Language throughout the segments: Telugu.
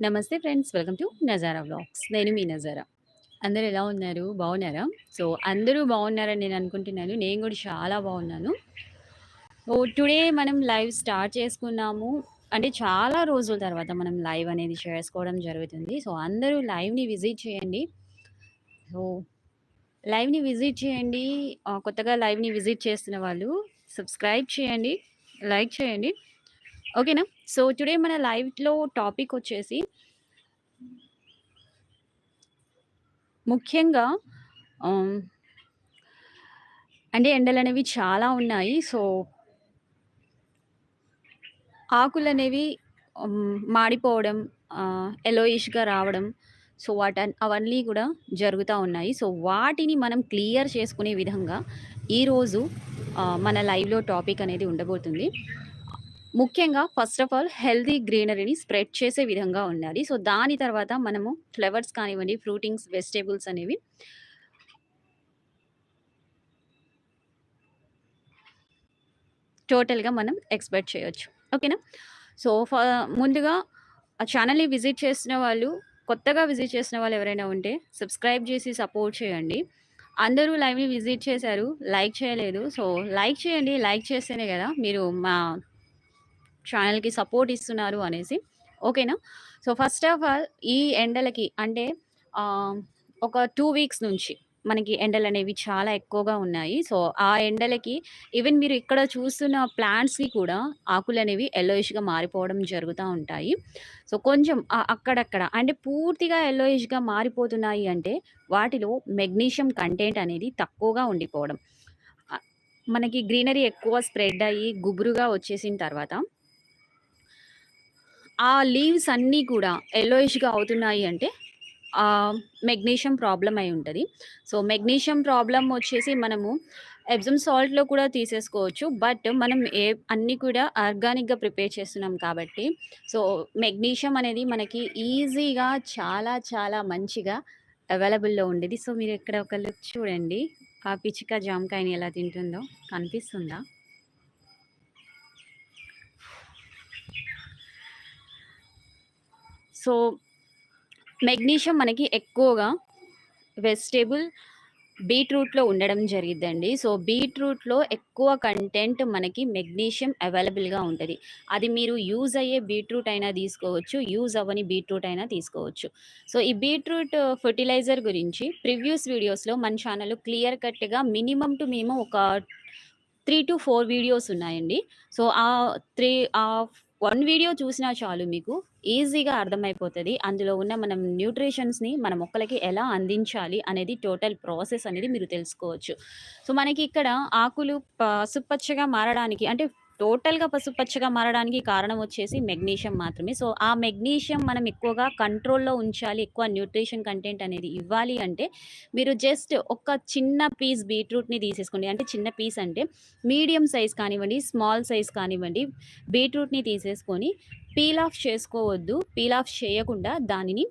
నమస్తే friends. Welcome to Nazara vlogs. నేను మీ నజారా. అందరూ ఎలా ఉన్నారు? బాగున్నారా? సో, అందరూ బాగున్నారని నేను అనుకుంటున్నాను. నేను కూడా చాలా బాగున్నాను. ఓ టుడే మనం లైవ్ స్టార్ట్ చేసుకున్నాము. అంటే చాలా రోజుల తర్వాత మనం లైవ్ అనేది చేసుకోవడం జరుగుతుంది. సో, అందరూ లైవ్‌ని విజిట్ చేయండి. సో, లైవ్‌ని విజిట్ చేయండి. కొత్తగా లైవ్‌ని విజిట్ చేస్తున్న వాళ్ళు సబ్స్క్రైబ్ చేయండి. లైక్ చేయండి. ఓకేనా? సో, టుడే మన లైవ్‌లో టాపిక్ వచ్చేసి ముఖ్యంగా um, అంటే ఎండలు అనేవి చాలా ఉన్నాయి. సో ఆకులు అనేవి um, మాడిపోవడం, ఎలోయిష్గా రావడం. సో, వాటన్ అవన్నీ కూడా జరుగుతూ ఉన్నాయి. సో, వాటిని మనం క్లియర్ చేసుకునే విధంగా ఈరోజు మన లైవ్‌లో టాపిక్ అనేది ఉండబోతుంది. ముఖ్యంగా ఫస్ట్ ఆఫ్ ఆల్ హెల్దీ గ్రీనరీని స్ప్రెడ్ చేసే విధంగా ఉండాలి. సో, దాని తర్వాత మనము ఫ్లవర్స్ కానివ్వండి, ఫ్రూటింగ్స్, వెజిటేబుల్స్ అనేవి టోటల్‌గా మనం ఎక్స్‌పెక్ట్ చేయొచ్చు. ఓకేనా? సో, ఫ ముందుగా ఆ ఛానెల్‌ని విజిట్ చేసిన వాళ్ళు, కొత్తగా విజిట్ చేసిన వాళ్ళు ఎవరైనా ఉంటే సబ్స్క్రైబ్ చేసి సపోర్ట్ చేయండి. అందరూ లైవ్‌ని విజిట్ చేశారు. లైక్ చేయలేదు. సో, లైక్ చేయండి. లైక్ చేస్తేనే కదా మీరు మా ఛానల్కి సపోర్ట్ ఇస్తున్నారు అనేసి. ఓకేనా? సో, ఫస్ట్ ఆఫ్ ఆల్ ఈ ఎండలకి అంటే ఒక టూ వీక్స్ నుంచి మనకి ఎండలు అనేవి చాలా ఎక్కువగా ఉన్నాయి. సో, ఆ ఎండలకి ఈవెన్ మీరు ఇక్కడ చూస్తున్న ప్లాంట్స్‌కి కూడా ఆకులనేవి ఎల్లోయిష్గా మారిపోవడం జరుగుతూ ఉంటాయి. సో, కొంచెం అక్కడక్కడ అంటే పూర్తిగా ఎల్లోయిష్గా మారిపోతున్నాయి అంటే వాటిలో మెగ్నీషియం కంటెంట్ అనేది తక్కువగా ఉండిపోవడం. మనకి గ్రీనరీ ఎక్కువ స్ప్రెడ్ అయ్యి గుబురుగా వచ్చేసిన తర్వాత ఆ లీవ్స్ అన్నీ కూడా ఎల్లోయిష్గా అవుతున్నాయి అంటే మెగ్నీషియం ప్రాబ్లం అయి ఉంటుంది సో, మెగ్నీషియం ప్రాబ్లం వచ్చేసి మనము ఎబ్జమ్ సాల్ట్‌లో కూడా తీసేసుకోవచ్చు. బట్ మనం ఏ అన్నీ కూడా ఆర్గానిక్‌గా ప్రిపేర్ చేస్తున్నాం కాబట్టి సో, మెగ్నీషియం అనేది మనకి ఈజీగా చాలా చాలా మంచిగా అవైలబుల్‌లో ఉండేది. సో, మీరు ఇక్కడ ఒక లుక్ చూడండి. ఆ పిచ్చిక జామకాయని ఎలా తింటుందో కనిపిస్తుందా? సో, మెగ్నీషియం మనకి ఎక్కువగా వెజిటేబుల్ బీట్రూట్‌లో ఉండడం జరిగిద్దండి. సో, బీట్రూట్‌లో ఎక్కువ కంటెంట్ మనకి మెగ్నీషియం అవైలబుల్‌గా ఉంటుంది అది మీరు యూజ్ అయ్యే బీట్రూట్ అయినా తీసుకోవచ్చు. యూజ్ అవ్వని బీట్రూట్ అయినా తీసుకోవచ్చు. సో, ఈ బీట్రూట్ ఫెర్టిలైజర్ గురించి ప్రివ్యూస్ వీడియోస్‌లో మన ఛానల్ క్లియర్ కట్‌గా మినిమమ్ టు మినిమం ఒక 3-4 వీడియోస్ ఉన్నాయండి. సో, ఆ త్రీ ఆ వన్ వీడియో చూసినా చాలు మీకు ఈజీగా అర్థమైపోతుంది అందులో ఉన్న మనం న్యూట్రిషన్స్‌ని మన మొక్కలకి ఎలా అందించాలి అనేది టోటల్ ప్రాసెస్ అనేది మీరు తెలుసుకోవచ్చు. సో, మనకి ఇక్కడ ఆకులు పసుపచ్చగా మారడానికి అంటే టోటల్‌గా పసుపచ్చగా మారడానికి కారణం వచ్చేసి మెగ్నీషియం మాత్రమే. సో, ఆ మెగ్నీషియం మనం ఎక్కువగా కంట్రోల్‌లో ఉంచాలి. ఎక్కువ న్యూట్రిషన్ కంటెంట్ అనేది ఇవ్వాలి అంటే మీరు జస్ట్ ఒక చిన్న పీస్ బీట్రూట్‌ని తీసేసుకోండి. అంటే చిన్న పీస్ అంటే మీడియం సైజ్ కానివ్వండి, స్మాల్ సైజ్ కానివ్వండి బీట్రూట్‌ని తీసేసుకొని పీల్ ఆఫ్ చేసుకోవద్దు. పీల్ ఆఫ్ చేయకుండా దానిని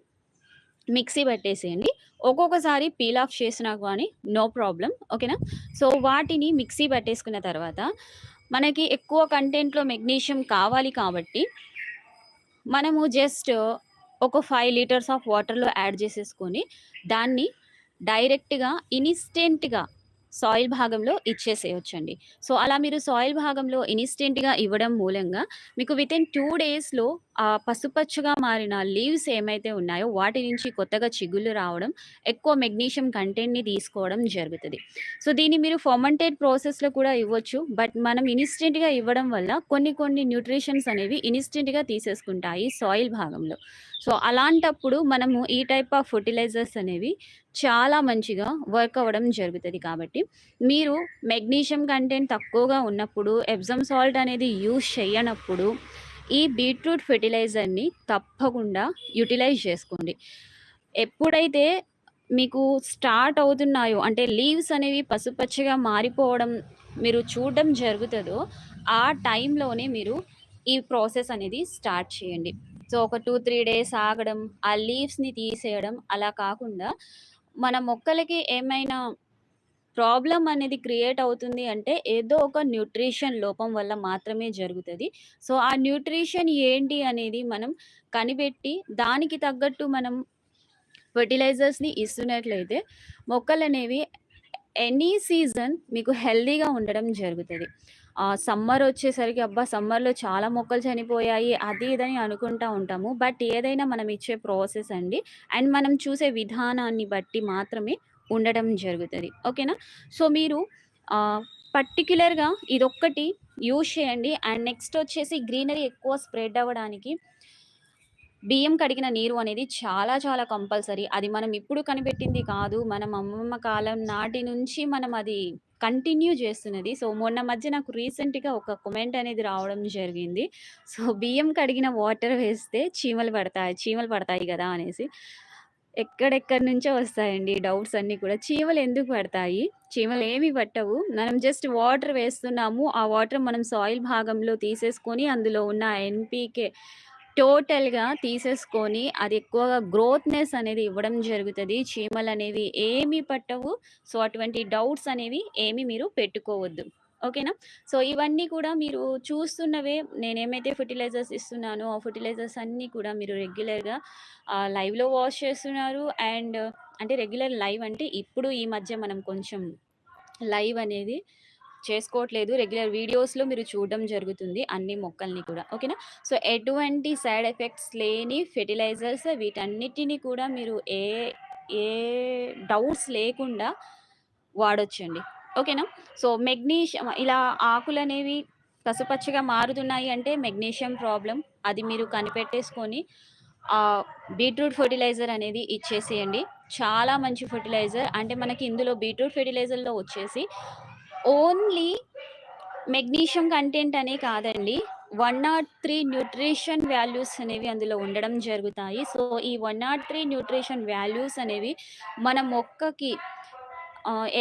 మిక్సీ పట్టేసేయండి. ఒక్కొక్కసారి పీల్ ఆఫ్ చేసినా కానీ నో ప్రాబ్లం ఓకేనా? సో, వాటిని మిక్సీ పట్టేసుకున్న తర్వాత మనకి ఎక్కువ కంటెంట్‌లో మెగ్నీషియం కావాలి కాబట్టి మనము జస్ట్ ఒక ఫైవ్ లీటర్స్ ఆఫ్ వాటర్‌లో యాడ్ చేసేసుకొని దాన్ని డైరెక్ట్‌గా ఇన్‌స్టెంట్‌గా సాయిల్ భాగంలో ఇచ్చేసేయొచ్చండి. సో, అలా మీరు సాయిల్ భాగంలో ఇన్‌స్టెంట్‌గా ఇవ్వడం మూలంగా మీకు వితిన్ టూ డేస్‌లో ఆ పసుపచ్చుగా మారిన లీవ్స్ ఏమైతే ఉన్నాయో వాటి నుంచి కొత్తగా చిగుళ్ళు రావడం, ఎక్కువ మెగ్నీషియం కంటెంట్‌ని తీసుకోవడం జరుగుతుంది సో, దీన్ని మీరు ఫర్మెంటెడ్ ప్రాసెస్‌లో కూడా ఇవ్వచ్చు. బట్ మనం ఇన్‌స్టెంట్‌గా ఇవ్వడం వల్ల కొన్ని కొన్ని న్యూట్రిషన్స్ అనేవి ఇన్‌స్టెంట్‌గా తీసేసుకుంటాయి సాయిల్ భాగంలో. సో, అలాంటప్పుడు మనము ఈ టైప్ ఆఫ్ ఫర్టిలైజర్స్ అనేవి చాలా మంచిగా వర్క్ అవ్వడం జరుగుతుంది కాబట్టి మీరు మెగ్నీషియం కంటెంట్ తక్కువగా ఉన్నప్పుడు ఎబ్జమ్ సాల్ట్ అనేది యూజ్ చేయనప్పుడు ఈ బీట్రూట్ ఫెర్టిలైజర్‌ని తప్పకుండా యుటిలైజ్ చేసుకోండి. ఎప్పుడైతే మీకు స్టార్ట్ అవుతున్నాయో అంటే లీవ్స్ అనేవి పసుపచ్చగా మారిపోవడం మీరు చూడడం జరుగుతుందో ఆ టైంలోనే మీరు ఈ ప్రాసెస్ అనేది స్టార్ట్ చేయండి. సో, ఒక 2, 3 డేస్ ఆగడం, ఆ లీవ్స్‌ని తీసేయడం అలా కాకుండా మన మొక్కలకి ఏమైనా ప్రాబ్లం అనేది క్రియేట్ అవుతుంది అంటే ఏదో ఒక న్యూట్రిషన్ లోపం వల్ల మాత్రమే జరుగుతుంది సో, ఆ న్యూట్రిషన్ ఏంటి అనేది మనం కనిపెట్టి దానికి తగ్గట్టు మనం ఫెర్టిలైజర్స్‌ని ఇస్తున్నట్లయితే మొక్కలనేవి ఎనీ సీజన్ మీకు హెల్దీగా ఉండడం జరుగుతుంది సమ్మర్ వచ్చేసరికి అబ్బా! సమ్మర్‌లో చాలా మొక్కలు చనిపోయాయి అది ఇదని అనుకుంటా ఉంటాము. బట్ ఏదైనా మనం ఇచ్చే ప్రాసెస్ అండి. అండ్ మనం చూసే విధానాన్ని బట్టి మాత్రమే ఉండడం జరుగుతుంది ఓకేనా? సో, మీరు పర్టిక్యులర్‌గా ఇదొక్కటి యూజ్ చేయండి. అండ్ నెక్స్ట్ వచ్చేసి గ్రీనరీ ఎక్కువ స్ప్రెడ్ అవ్వడానికి బియ్యం కడిగిన నీరు అనేది చాలా చాలా కంపల్సరీ. అది మనం ఇప్పుడు కనిపెట్టింది కాదు. మనం అమ్మమ్మ కాలం నాటి నుంచి మనం అది కంటిన్యూ చేస్తున్నది. సో, మొన్న మధ్య నాకు రీసెంట్‌గా ఒక కమెంట్ అనేది రావడం జరిగింది. సో, బియ్యం కడిగిన వాటర్ వేస్తే చీమలు పడతాయి చీమలు పడతాయి కదా అనేసి. ఎక్కడెక్కడి నుంచో వస్తాయండి డౌట్స్ అన్నీ కూడా. చీమలు ఎందుకు పడతాయి? చీమలు ఏమి పట్టవు. మనం జస్ట్ వాటర్ వేస్తున్నాము. ఆ వాటర్ మనం సాయిల్ భాగంలో తీసేసుకొని అందులో ఉన్న ఎన్‌పీకే టోటల్‌గా తీసేసుకొని అది ఎక్కువగా గ్రోత్‌నెస్ అనేది ఇవ్వడం జరుగుతుంది చీమలు అనేవి ఏమి పట్టవు. సో, అటువంటి డౌట్స్ అనేవి ఏమి మీరు పెట్టుకోవద్దు. ఓకేనా? సో, ఇవన్నీ కూడా మీరు చూస్తున్నవే నేనేమైతే ఫెర్టిలైజర్స్ ఇస్తున్నానో ఆ ఫర్టిలైజర్స్ అన్నీ కూడా మీరు రెగ్యులర్‌గా లైవ్‌లో వాష్ చేస్తున్నారు. అండ్ అంటే రెగ్యులర్ లైవ్ అంటే ఇప్పుడు ఈ మధ్య మనం కొంచెం లైవ్ అనేది చేసుకోవట్లేదు. రెగ్యులర్ వీడియోస్‌లో మీరు చూడడం జరుగుతుంది అన్ని మొక్కల్ని కూడా. ఓకేనా? సో, ఎటువంటి సైడ్ ఎఫెక్ట్స్ లేని ఫెర్టిలైజర్స్ వీటన్నిటిని కూడా మీరు ఏ ఏ డౌట్స్ లేకుండా వాడొచ్చండి. ఓకేనా? సో, మెగ్నీషియం ఇలా ఆకులనేవి పసుపచ్చగా మారుతున్నాయి అంటే మెగ్నీషియం ప్రాబ్లం అది మీరు కనిపెట్టేసుకొని బీట్రూట్ ఫెర్టిలైజర్ అనేది ఇచ్చేసేయండి. చాలా మంచి ఫెర్టిలైజర్. అంటే మనకి ఇందులో బీట్రూట్ ఫెర్టిలైజర్‌లో వచ్చేసి ఓన్లీ మెగ్నీషియం కంటెంట్ అనే కాదండి. 103 న్యూట్రిషన్ వాల్యూస్ అనేవి అందులో ఉండడం జరుగుతాయి. సో, ఈ 103 న్యూట్రిషన్ వాల్యూస్ అనేవి మన మొక్కకి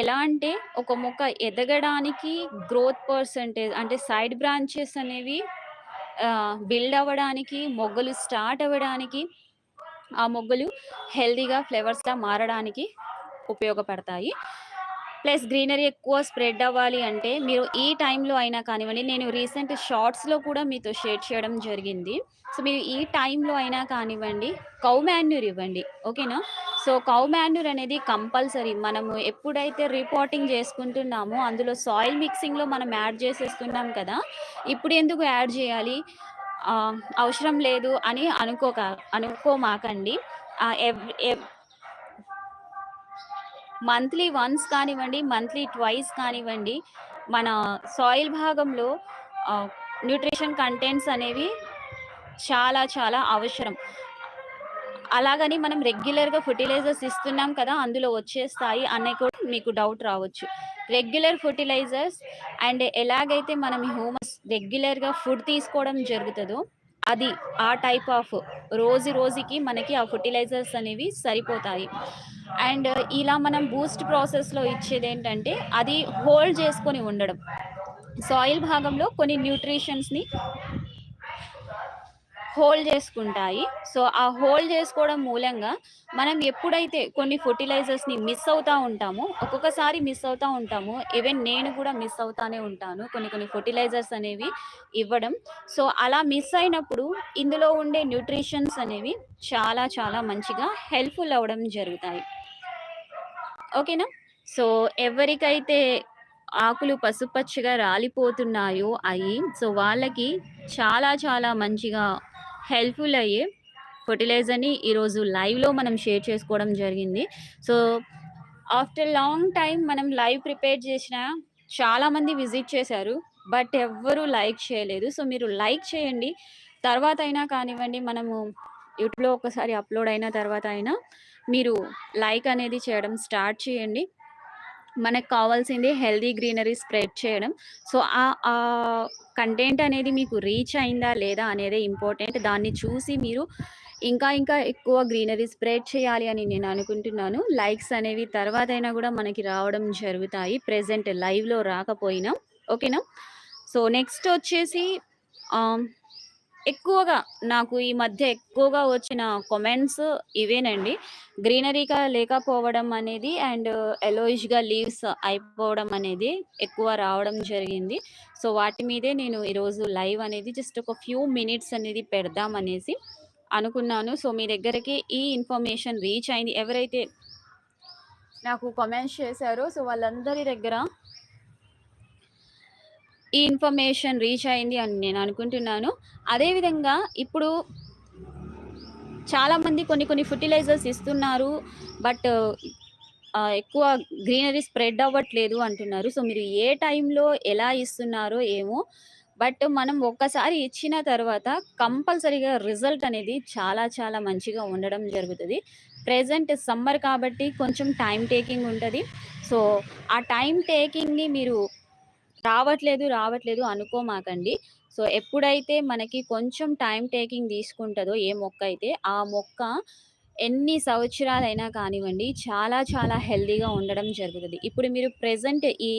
ఎలా అంటే ఒక మొక్క ఎదగడానికి గ్రోత్ పర్సెంటేజ్ అంటే సైడ్ బ్రాంచెస్ అనేవి బిల్డ్ అవ్వడానికి, మొగ్గలు స్టార్ట్ అవ్వడానికి, ఆ మొగ్గలు హెల్దీగా ఫ్లేవర్స్గా మారడానికి ఉపయోగపడతాయి. ప్లస్ గ్రీనరీ ఎక్కువ స్ప్రెడ్ అవ్వాలి అంటే మీరు ఈ టైంలో అయినా కానివ్వండి నేను రీసెంట్ షార్ట్స్‌లో కూడా మీతో షేర్ చేయడం జరిగింది. సో, మీరు ఈ టైంలో అయినా కానివ్వండి కౌ మాన్యూర్ ఇవ్వండి. ఓకేనా? సో, కౌ మాన్యూర్ అనేది కంపల్సరీ. మనము ఎప్పుడైతే రిపోర్టింగ్ చేసుకుంటున్నామో అందులో సాయిల్ మిక్సింగ్‌లో మనం యాడ్ చేసేస్తున్నాం కదా! ఇప్పుడు ఎందుకు యాడ్ చేయాలి? అవసరం లేదు అని అనుకోక అనుకోమాకండి. మంత్లీ వన్స్ కానివ్వండి, మంత్లీ ట్వైస్ కానివ్వండి, మన సాయిల్ భాగంలో న్యూట్రిషన్ కంటెంట్స్ అనేవి చాలా చాలా అవసరం. అలాగని మనం రెగ్యులర్‌గా ఫర్టిలైజర్స్ ఇస్తున్నాం కదా! అందులో వచ్చేస్తాయి అనే కూడా మీకు డౌట్ రావచ్చు. రెగ్యులర్ ఫర్టిలైజర్స్ అండ్ ఎలాగైతే మనం హ్యూమన్స్ రెగ్యులర్‌గా ఫుడ్ తీసుకోవడం జరుగుతుందో అది ఆ టైప్ ఆఫ్ రోజు రోజుకి మనకి ఆ ఫర్టిలైజర్స్ అనేవి సరిపోతాయి. అండ్ ఇలా మనం బూస్ట్ ప్రాసెస్‌లో ఇచ్చేదేంటంటే అది హోల్డ్ చేసుకొని ఉండడం. సాయిల్ భాగంలో కొన్ని న్యూట్రిషన్స్‌ని హోల్డ్ చేసుకుంటాయి. సో, ఆ హోల్డ్ చేసుకోవడం మూలంగా మనం ఎప్పుడైతే కొన్ని ఫెర్టిలైజర్స్‌ని మిస్ అవుతూ ఉంటామో, ఒక్కొక్కసారి మిస్ అవుతూ ఉంటాము. ఈవెన్ నేను కూడా మిస్ అవుతానే ఉంటాను. కొన్ని కొన్ని ఫెర్టిలైజర్స్ అనేవి ఇవ్వడం. సో, అలా మిస్ అయినప్పుడు ఇందులో ఉండే న్యూట్రిషన్స్ అనేవి చాలా చాలా మంచిగా హెల్ప్‌ఫుల్ అవ్వడం జరుగుతాయి. ఓకేనా? సో, ఎవరికైతే ఆకులు పసుపచ్చగా రాలిపోతున్నాయో అయి సో, వాళ్ళకి చాలా చాలా మంచిగా హెల్ప్‌ఫుల్ అయ్యే ఫర్టిలైజర్ని ఈరోజు లైవ్‌లో మనం షేర్ చేసుకోవడం జరిగింది. సో, ఆఫ్టర్ లాంగ్ టైం మనం లైవ్ ప్రిపేర్ చేసిన చాలామంది విజిట్ చేశారు. బట్ ఎవ్వరు లైక్ చేయలేదు. సో, మీరు లైక్ చేయండి. తర్వాత అయినా కానివ్వండి మనము యూట్యూబ్‌లో ఒకసారి అప్‌లోడ్ అయిన తర్వాత అయినా మీరు లైక్ అనేది చేయడం స్టార్ట్ చేయండి. మనకు కావాల్సింది హెల్తీ గ్రీనరీ స్ప్రెడ్ చేయడం. సో, ఆ కంటెంట్ అనేది మీకు రీచ్ అయిందా లేదా అనేది ఇంపార్టెంట్. దాన్ని చూసి మీరు ఇంకా ఇంకా ఎక్కువ గ్రీనరీ స్ప్రెడ్ చేయాలి అని నేను అనుకుంటున్నాను. లైక్స్ అనేవి తర్వాతైనా కూడా మనకి రావడం జరుగుతాయి. ప్రెజెంట్ లైవ్‌లో రాకపోయినా. ఓకేనా? సో, నెక్స్ట్ వచ్చేసి ఎక్కువగా నాకు ఈ మధ్య ఎక్కువగా వచ్చిన కామెంట్స్ ఇవేనండి. గ్రీనరీగా లేకపోవడం అనేది అండ్ ఎలోయిష్గా లీవ్స్ అయిపోవడం అనేది ఎక్కువ రావడం జరిగింది. సో, వాటి మీదే నేను ఈరోజు లైవ్ అనేది జస్ట్ ఒక ఫ్యూ మినిట్స్ అనేది పెడదామనేసి అనుకున్నాను. సో, మీ దగ్గరికి ఈ ఇన్ఫర్మేషన్ రీచ్ అయింది. ఎవరైతే నాకు కామెంట్స్ చేశారో సో, వాళ్ళందరి దగ్గర ఈ ఇన్ఫర్మేషన్ రీచ్ అయింది అని నేను అనుకుంటున్నాను. అదేవిధంగా ఇప్పుడు చాలామంది కొన్ని కొన్ని ఫర్టిలైజర్స్ ఇస్తున్నారు. బట్ ఎక్కువ గ్రీనరీ స్ప్రెడ్ అవ్వట్లేదు అంటున్నారు. సో, మీరు ఏ టైంలో ఎలా ఇస్తున్నారో ఏమో! బట్ మనం ఒక్కసారి ఇచ్చిన తర్వాత కంపల్సరీగా రిజల్ట్ అనేది చాలా చాలా మంచిగా ఉండడం జరుగుతుంది ప్రజెంట్ సమ్మర్ కాబట్టి కొంచెం టైం టేకింగ్ ఉంటుంది సో, ఆ టైం టేకింగ్‌ని మీరు రావట్లేదు, రావట్లేదు అనుకోమాకండి. సో, ఎప్పుడైతే మనకి కొంచెం టైం టేకింగ్ తీసుకుంటుందో ఏ మొక్క అయితే, ఆ మొక్క ఎన్ని సంవత్సరాలైనా కానివ్వండి, చాలా చాలా హెల్దీగా ఉండడం జరుగుతుంది ఇప్పుడు మీరు ప్రజెంట్ ఈ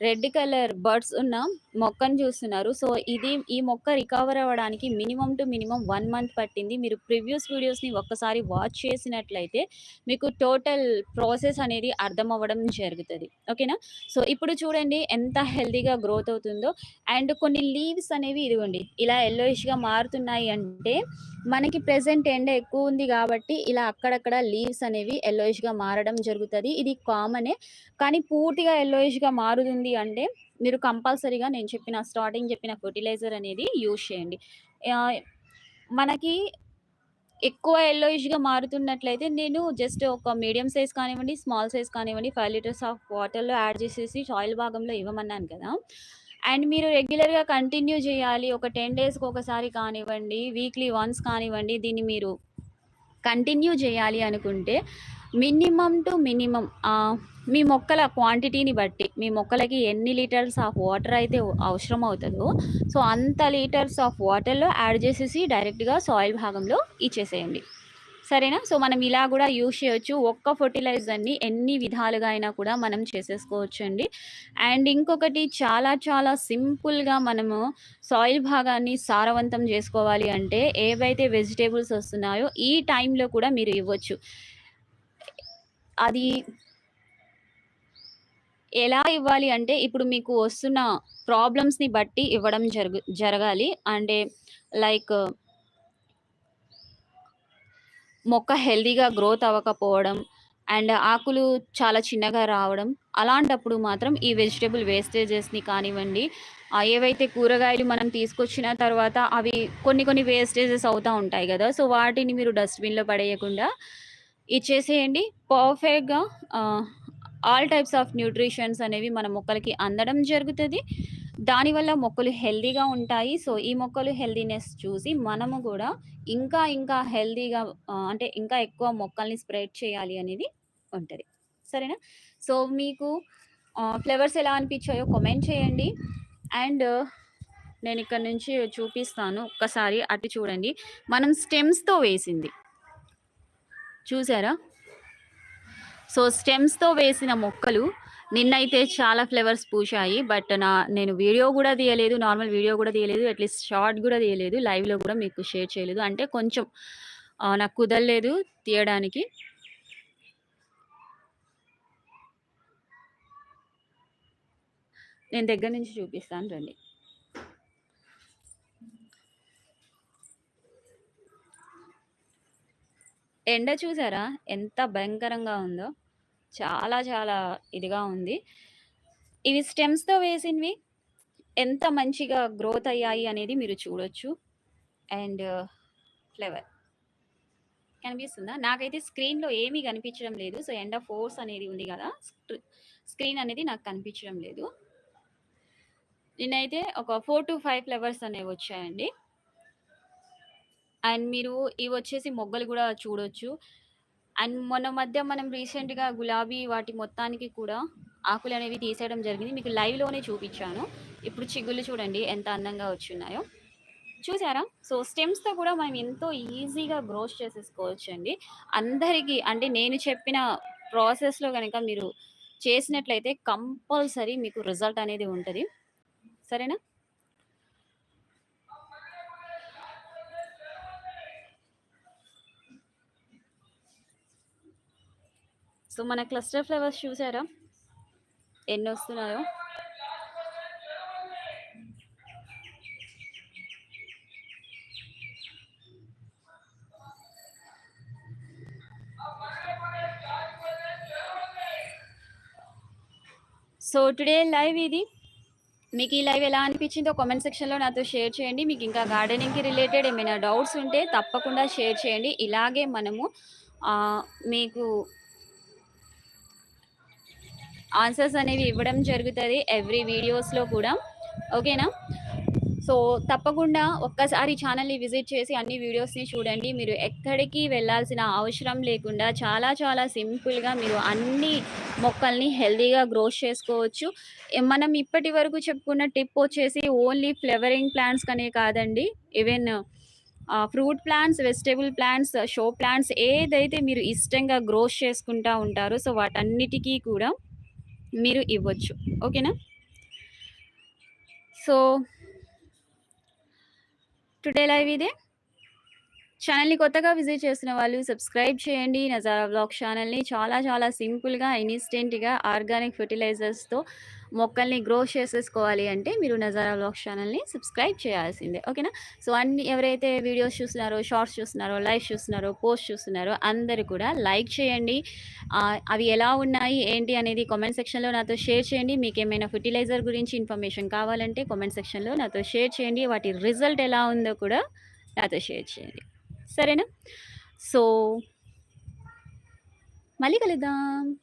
రెడ్ కలర్ బర్డ్స్ ఉన్న మొక్కను చూస్తున్నారు. సో, ఇది ఈ మొక్క రికవర్ అవ్వడానికి minimum two minimum one month పట్టింది. మీరు ప్రివ్యూస్ వీడియోస్‌ని ఒక్కసారి వాచ్ చేసినట్లయితే మీకు టోటల్ ప్రాసెస్ అనేది అర్థం అవ్వడం జరుగుతుంది ఓకేనా? సో, ఇప్పుడు చూడండి ఎంత హెల్తీగా గ్రోత్ అవుతుందో అండ్ కొన్ని లీవ్స్ అనేవి ఇదిగోండి ఇలా ఎల్లోయిష్గా మారుతున్నాయి అంటే, మనకి ప్రెసెంట్ ఎండ ఎక్కువ ఉంది కాబట్టి ఇలా అక్కడక్కడ లీవ్స్ అనేవి ఎల్లోయిష్గా మారడం జరుగుతుంది ఇది కామనే. కానీ పూర్తిగా ఎల్లోయిష్గా మారుతుంది అంటే, మీరు కంపల్సరీగా నేను చెప్పిన స్టార్టింగ్ చెప్పిన ఫెర్టిలైజర్ అనేది యూజ్ చేయండి. మనకి ఎక్కువ ఎల్లోయిష్గా మారుతున్నట్లయితే నేను జస్ట్ ఒక మీడియం సైజ్ కానివ్వండి, స్మాల్ సైజ్ కానివ్వండి ఫైవ్ లీటర్స్ ఆఫ్ వాటర్‌లో యాడ్ చేసేసి సాయిల్ భాగంలో ఇవ్వమన్నాను కదా! అండ్ మీరు రెగ్యులర్‌గా కంటిన్యూ చేయాలి. ఒక 10 డేస్‌కి ఒకసారి కానివ్వండి, వీక్లీ వన్స్ కానివ్వండి, దీన్ని మీరు కంటిన్యూ చేయాలి అనుకుంటే మినిమమ్ టు మినిమమ్ మీ మొక్కల క్వాంటిటీని బట్టి, మీ మొక్కలకి ఎన్ని లీటర్స్ ఆఫ్ వాటర్ అయితే అవసరం అవుతుందో సో, అంత లీటర్స్ ఆఫ్ వాటర్‌లో యాడ్ చేసేసి డైరెక్ట్‌గా సాయిల్ భాగంలో ఇచ్చేసేయండి. సరేనా? సో, మనం ఇలా కూడా యూజ్ చేయొచ్చు. ఒక్క ఫర్టిలైజర్ని ఎన్ని విధాలుగా అయినా కూడా మనం చేసేసుకోవచ్చండి. అండ్ ఇంకొకటి చాలా చాలా సింపుల్‌గా మనము సాయిల్ భాగాన్ని సారవంతం చేసుకోవాలి అంటే, ఏవైతే వెజిటేబుల్స్ వస్తున్నాయో ఈ టైంలో కూడా మీరు ఇవ్వచ్చు. అది ఎలా ఇవ్వాలి అంటే, ఇప్పుడు మీకు వస్తున్న ప్రాబ్లమ్స్‌ని బట్టి ఇవ్వడం జరుగు జరగాలి. అంటే లైక్ మొక్క హెల్తీగా గ్రోత్ అవ్వకపోవడం అండ్ ఆకులు చాలా చిన్నగా రావడం. అలాంటప్పుడు మాత్రం ఈ వెజిటబుల్ వేస్టేజెస్‌ని కానివ్వండి, ఏవైతే కూరగాయలు మనం తీసుకొచ్చిన తర్వాత అవి కొన్ని కొన్ని వేస్టేజెస్ అవుతూ ఉంటాయి కదా సో, వాటిని మీరు డస్ట్‌బిన్‌లో పడేయకుండా ఇచ్చేసేయండి. పర్ఫెక్ట్‌గా ఆల్ టైప్స్ ఆఫ్ న్యూట్రిషన్స్ అనేవి మన మొక్కలకి అందడం జరుగుతుంది దానివల్ల మొక్కలు హెల్దీగా ఉంటాయి. సో, ఈ మొక్కలు హెల్దీనెస్ చూసి మనము కూడా ఇంకా ఇంకా హెల్దీగా అంటే ఇంకా ఎక్కువ మొక్కల్ని స్ప్రెడ్ చేయాలి అనేది ఉంటుంది సరేనా? సో, మీకు ఫ్లేవర్స్ ఫ్లవర్స్ ఎలా అనిపించాయో కామెంట్ చేయండి. అండ్ నేను ఇక్కడ నుంచి చూపిస్తాను. ఒక్కసారి అటు చూడండి. మనం స్టెమ్స్‌తో వేసింది. చూసారా? సో, స్టెమ్స్‌తో వేసిన మొక్కలు నిన్నైతే చాలా ఫ్లవర్స్ పూసాయి బట్ నా నేను వీడియో కూడా తీయలేదు. నార్మల్ వీడియో కూడా తీయలేదు. అట్‌లీస్ట్ షార్ట్ కూడా తీయలేదు. లైవ్‌లో కూడా మీకు షేర్ చేయలేదు. అంటే కొంచెం నాకు కుదరలేదు తీయడానికి. నేను దగ్గర నుంచి చూపిస్తాను రండి. ఎండ చూసారా? ఎంత భయంకరంగా ఉందో. చాలా చాలా ఇదిగా ఉంది. ఇవి స్టెమ్స్‌తో వేసినవి ఎంత మంచిగా గ్రోత్ అయ్యాయి అనేది మీరు చూడొచ్చు. అండ్ ఫ్లేవర్ కనిపిస్తుందా? నాకైతే స్క్రీన్‌లో ఏమీ కనిపించడం లేదు. సో, ఎండ్ ఆఫ్ ఫోర్స్ అనేది ఉంది కదా స్క్రీన్ అనేది నాకు కనిపించడం లేదు. నిన్నైతే ఒక 4-5 ఫ్లవర్స్ అనేవి వచ్చాయండి. అండ్ మీరు ఇవి వచ్చేసి మొగ్గలు కూడా చూడొచ్చు. అండ్ మొన్న మధ్య మనం రీసెంట్‌గా గులాబీ వాటి మొత్తానికి కూడా ఆకులు అనేవి తీసేయడం జరిగింది. మీకు లైవ్‌లోనే చూపించాను ఇప్పుడు చిగుళ్ళు చూడండి ఎంత అందంగా వచ్చున్నాయో. చూసారా? సో, స్టెమ్స్‌తో కూడా మనం ఎంతో ఈజీగా గ్రోస్ చేసేసుకోవచ్చండి. అందరికీ అంటే నేను చెప్పిన ప్రాసెస్‌లో కనుక మీరు చేసినట్లయితే కంపల్సరీ మీకు రిజల్ట్ అనేది ఉంటుంది సరేనా? సో, మన క్లస్టర్ ఫ్లవర్స్ చూసారా? ఎన్ని వస్తున్నాయో సో, టుడే లైవ్ ఇది. మీకు ఈ లైవ్ ఎలా అనిపించిందో కామెంట్ సెక్షన్‌లో నాతో షేర్ చేయండి. మీకు ఇంకా గార్డెనింగ్‌కి రిలేటెడ్ ఏమైనా డౌట్స్ ఉంటే తప్పకుండా షేర్ చేయండి. ఇలాగే మనము మీకు ఆన్సర్స్ అనేవి ఇవ్వడం జరుగుతుంది ఎవ్రీ వీడియోస్‌లో కూడా. ఓకేనా? సో, తప్పకుండా ఒక్కసారి ఛానల్ని విజిట్ చేసి అన్ని వీడియోస్‌ని చూడండి. మీరు ఎక్కడికి వెళ్ళాల్సిన అవసరం లేకుండా చాలా చాలా సింపుల్‌గా మీరు అన్ని మొక్కల్ని హెల్తీగా గ్రోత్ చేసుకోవచ్చు. మనం ఇప్పటి వరకు చెప్పుకున్న టిప్ వచ్చేసి ఓన్లీ ఫ్లవరింగ్ ప్లాంట్స్‌కనే కాదండి. Even fruit plants, vegetable plants, show plants ఏదైతే మీరు ఇష్టంగా గ్రోత్ చేసుకుంటా ఉంటారో సో, వాటన్నిటికీ కూడా మీరు ఇవ్వచ్చు. ఓకేనా? సో టుడే లైవ్ ఇదే. ఛానల్ని కొత్తగా విజిట్ చేసిన వాళ్ళు సబ్స్క్రైబ్ చేయండి. నజారా బ్లాగ్ ఛానల్ని చాలా చాలా సింపుల్‌గా, ఇన్‌స్టెంట్‌గా ఆర్గానిక్ ఫెర్టిలైజర్స్‌తో మొక్కల్ని గ్రో చేసేసుకోవాలి అంటే మీరు నజారా వ్లాగ్స్ ఛానల్ని సబ్స్క్రైబ్ చేయాల్సిందే. ఓకేనా? సో, అన్ని ఎవరైతే వీడియోస్ చూస్తున్నారో, షార్ట్స్ చూస్తున్నారో, లైవ్స్ చూస్తున్నారో, పోస్ట్ చూస్తున్నారో అందరూ కూడా లైక్ చేయండి. అవి ఎలా ఉన్నాయి, ఏంటి అనేది కామెంట్ సెక్షన్‌లో నాతో షేర్ చేయండి. మీకు ఏమైనా ఫర్టిలైజర్ గురించి ఇన్ఫర్మేషన్ కావాలంటే కామెంట్ సెక్షన్‌లో నాతో షేర్ చేయండి. వాటి రిజల్ట్ ఎలా ఉందో కూడా నాతో షేర్ చేయండి. సరేనా? సో మళ్ళీ కలుద్దాం.